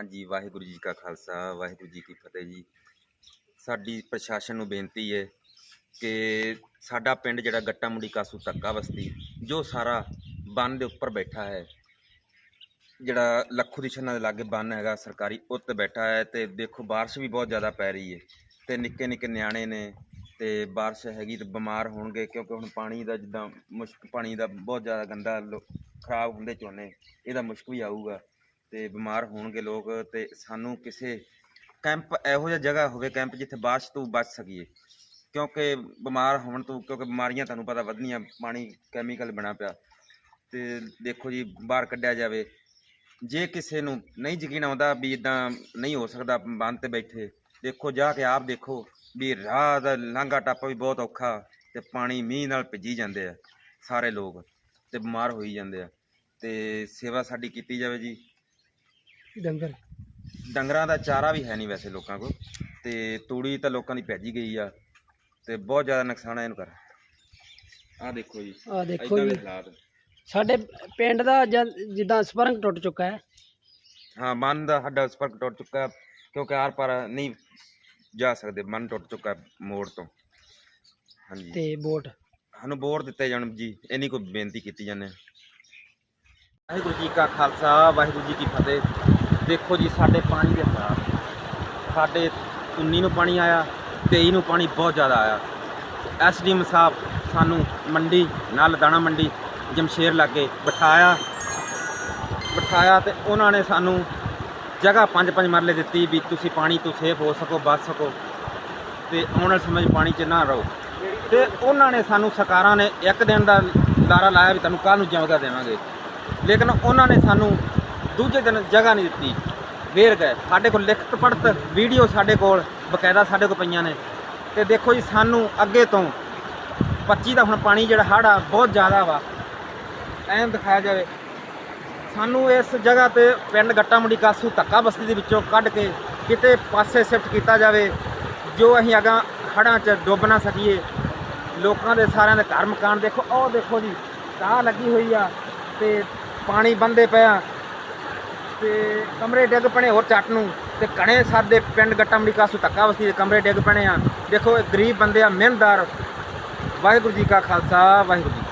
ਹਾਂਜੀ, ਵਾਹਿਗੁਰੂ ਜੀ ਕਾ ਖਾਲਸਾ, ਵਾਹਿਗੁਰੂ ਜੀ ਕੀ ਫਤਿਹ ਜੀ। ਸਾਡੀ ਪ੍ਰਸ਼ਾਸਨ ਨੂੰ ਬੇਨਤੀ ਹੈ ਕਿ ਸਾਡਾ ਪਿੰਡ ਜਿਹੜਾ ਗੱਟਾ ਮੁੰਡੀ ਕਾਸੂ ਤੱਕਾ ਬਸਤੀ, ਜੋ ਸਾਰਾ ਬੰਨ ਦੇ ਉੱਪਰ ਬੈਠਾ ਹੈ, ਜਿਹੜਾ ਲੱਖੂ ਦੀ ਛੰਨਾ ਦੇ ਲਾਗੇ ਬੰਨ ਹੈਗਾ, ਸਰਕਾਰੀ ਉੱਤੇ ਬੈਠਾ ਹੈ ਤੇ ਦੇਖੋ ਬਾਰਿਸ਼ ਵੀ ਬਹੁਤ ਜ਼ਿਆਦਾ ਪੈ ਰਹੀ ਹੈ ਤੇ ਨਿੱਕੇ ਨਿੱਕੇ ਨਿਆਣੇ ਨੇ ਤੇ ਬਾਰਿਸ਼ ਹੈਗੀ ਤੇ ਬਿਮਾਰ ਹੋਣਗੇ ਕਿਉਂਕਿ ਹੁਣ ਪਾਣੀ ਦਾ ਜਿੱਦਾਂ ਮੁਸ਼ਕ, ਪਾਣੀ ਦਾ ਬਹੁਤ ਜ਼ਿਆਦਾ ਗੰਦਾ ਲੋ- ਖਰਾਬ ਹੁੰਦੇ ਝੋਨੇ, ਇਹਦਾ ਮੁਸ਼ਕ ਵੀ ਆਊਗਾ। ਤੇ ਬਿਮਾਰ ਹੋਣਗੇ ਲੋਕ ਤੇ ਸਾਨੂੰ ਕਿਸੇ ਕੈਂਪ ਇਹੋ ਜਿਹਾ ਜਗ੍ਹਾ ਹੋਵੇ ਕੈਂਪ ਜਿੱਥੇ ਬਾਰਿਸ਼ ਤੋਂ ਬਚ ਸਕੀਏ। ਕਿਉਂਕਿ ਬਿਮਾਰ ਹੋਣ ਤੋਂ, ਕਿਉਂਕਿ ਬਿਮਾਰੀਆਂ ਤੁਹਾਨੂੰ ਪਤਾ ਵਧਣੀਆਂ, ਪਾਣੀ ਕੈਮੀਕਲ ਬਣਾ ਪਿਆ। ਤੇ ਦੇਖੋ ਜੀ, ਬਾਹਰ ਕੱਢਿਆ ਜਾਵੇ। ਜੇ ਕਿਸੇ ਨੂੰ ਨਹੀਂ ਯਕੀਨ ਆਉਂਦਾ ਵੀ ਇਦਾਂ ਨਹੀਂ ਹੋ ਸਕਦਾ ਬੰਦ ਤੇ ਬੈਠੇ। ਦੇਖੋ, ਜਾ ਕੇ ਆਪ ਦੇਖੋ ਵੀ ਰਾਹ ਦਾ ਲਾਂਘਾ ਟੱਪ ਵੀ ਬਹੁਤ ਔਖਾ ਤੇ ਪਾਣੀ ਮੀਂਹ ਨਾਲ ਭਿੱਜੀ ਜਾਂਦੇ ਆ, ਸਾਰੇ ਲੋਕ ਤੇ ਬਿਮਾਰ ਹੋਈ ਜਾਂਦੇ ਆ। ਤੇ ਸੇਵਾ ਸਾਡੀ ਕੀਤੀ ਜਾਵੇ ਜੀ। ਡੰਗਰ? ਡੰਗਰਾਂ ਦਾ ਚਾਰਾ ਵੀ ਹੈ ਨਹੀਂ ਵੈਸੇ ਲੋਕਾਂ ਕੋਲ। ਤੇ ਤੂੜੀ ਤਾਂ ਲੋਕਾਂ ਦੀ ਭੱਜੀ ਗਈ ਆ। ਤੇ ਬਹੁਤ ਜ਼ਿਆਦਾ ਨੁਕਸਾਨ ਆ ਇਹਨੂੰ ਕਰ। ਆਹ ਦੇਖੋ ਜੀ ਆ ਦੇਖੋ ਦੇ ਜੀ। ਹਾਲਾਤ। ਸਾਡੇ ਪਿੰਡ ਦਾ ਜਦ- ਜਿੱਦਾਂ ਸਪਰੰਗ ਟੁੱਟ ਚੁੱਕਾ ਹੈ। ਹਾਂ ਮਨ ਦਾ ਸਾਡਾ ਸੰਪਰਕ ਟੁੱਟ ਚੁੱਕਾ ਕਿਉਂਕਿ ਆਰ ਪਾਰ ਨਹੀਂ ਜਾ ਸਕਦੇ। ਮਨ ਟੁੱਟ ਚੁੱਕਾ ਮੋੜ ਤੋਂ। ਹਾਂਜੀ। ਤੇ ਬੋਟ ਸਾਨੂੰ ਵੋਟ ਦਿੱਤੇ ਜਾਣ ਜੀ। ਇੰਨੀ ਕੋਈ ਬੇਨਤੀ ਕੀਤੀ ਜਾਂਦੇ ਹਾਂ। ਵਾਹਿਗੁਰੂ ਜੀ ਕਾ ਖਾਲਸਾ ਵਾਹਿਗੁਰੂ ਜੀ ਕੀ ਫਤਿਹ। ਦੇਖੋ ਜੀ, ਸਾਡੇ ਪਾਣੀ ਦੇ ਹਾਲਾਤ। ਸਾਡੇ 19 ਨੂੰ ਪਾਣੀ ਆਇਆ 23 ਨੂੰ ਪਾਣੀ ਬਹੁਤ ਜ਼ਿਆਦਾ ਆਇਆ। ਐਸਡੀਐਮ ਸਾਹਿਬ ਸਾਨੂੰ ਮੰਡੀ, ਨਾਲ ਦਾਣਾ ਮੰਡੀ, ਜਮਸ਼ੇਰ ਲਾਗੇ ਬਿਠਾਇਆ। ਬਿਠਾਇਆ ਤੇ ਉਹਨਾਂ ਨੇ ਸਾਨੂੰ ਜਗ੍ਹਾ ਪੰਜ ਪੰਜ ਮਰਲੇ ਦਿੱਤੀ ਵੀ ਤੁਸੀਂ ਪਾਣੀ ਤੋਂ ਸੇਫ ਹੋ ਸਕੋ, ਬਚ ਸਕੋ ਤੇ ਆਉਣ ਵਾਲੇ ਸਮੇਂ 'ਚ ਪਾਣੀ 'ਚ ਨਾ ਰਹੋ। ਤੇ ਉਹਨਾਂ ਨੇ ਸਾਨੂੰ ਸਰਕਾਰਾਂ ਨੇ ਇੱਕ ਦਿਨ ਦਾ ਲਾਰਾ ਲਾਇਆ ਵੀ ਤੁਹਾਨੂੰ ਕੱਲ੍ਹ ਨੂੰ ਜਗ੍ਹਾ ਦੇਵਾਂਗੇ। ਲੇਕਿਨ ਉਹਨਾਂ ਨੇ ਸਾਨੂੰ ਦੂਜੇ ਦਿਨ ਜਗ੍ਹਾ ਨਹੀਂ ਦਿੱਤੀ। ਵੇਰ ਗਏ। ਸਾਡੇ ਕੋਲ ਲਿਖਤ ਪੜਤ ਵੀਡੀਓ ਸਾਡੇ ਕੋਲ, ਬਕਾਇਦਾ ਸਾਡੇ ਕੋਲ ਪਈਆਂ ਨੇ। ਤੇ ਦੇਖੋ ਜੀ, ਸਾਨੂੰ ਅੱਗੇ ਤੋਂ 25 ਦਾ ਹੁਣ ਪਾਣੀ ਜਿਹੜਾ ਹੜ੍ਹ ਆ ਬਹੁਤ ਜ਼ਿਆਦਾ ਵਾ। ਐਂ ਦਿਖਾਇਆ ਜਾਵੇ। ਸਾਨੂੰ ਇਸ ਜਗ੍ਹਾ ਤੇ ਪਿੰਡ ਗੱਟਾ ਮੁੰਡੀ ਕਾਸੂ ਧੱਕਾ ਬਸਤੀ ਦੇ ਵਿੱਚੋਂ ਕੱਢ ਕੇ ਕਿਤੇ ਪਾਸੇ ਸ਼ਿਫਟ ਕੀਤਾ ਜਾਵੇ, ਜੋ ਅਸੀਂ ਅਗਾਂ ਹੜ੍ਹਾਂ 'ਚ ਡੁੱਬ ਨਾ ਸਕੀਏ। ਲੋਕਾਂ ਦੇ ਸਾਰਿਆਂ ਦੇ ਘਰ ਮਕਾਨ ਦੇਖੋ ਉਹ ਦੇਖੋ ਜੀ ਕਾਹ ਲੱਗੀ ਹੋਈ ਆ ਤੇ ਪਾਣੀ ਬੰਦੇ ਪਿਆ ਤੇ ਕਮਰੇ ਡਿੱਗ ਪਣੇ ਹੋਰ ਚੱਟ ਨੂੰ ਤੇ ਘਣੇ ਸਾਡੇ ਪਿੰਡ ਗੱਟਾ ਮੰਡੀ ਕਾਸੂ ਧੱਕਾ ਬਸਤੀ ਦੇ ਕਮਰੇ ਡਿੱਗ ਪਣੇ ਆ। ਦੇਖੋ ਇਹ ਗਰੀਬ ਬੰਦੇ ਆ ਮਿਹਨਤਦਾਰ ਵਾਹਿਗੁਰੂ ਜੀ ਕਾ ਖਾਲਸਾ, ਵਾਹਿਗੁਰੂ ਜੀ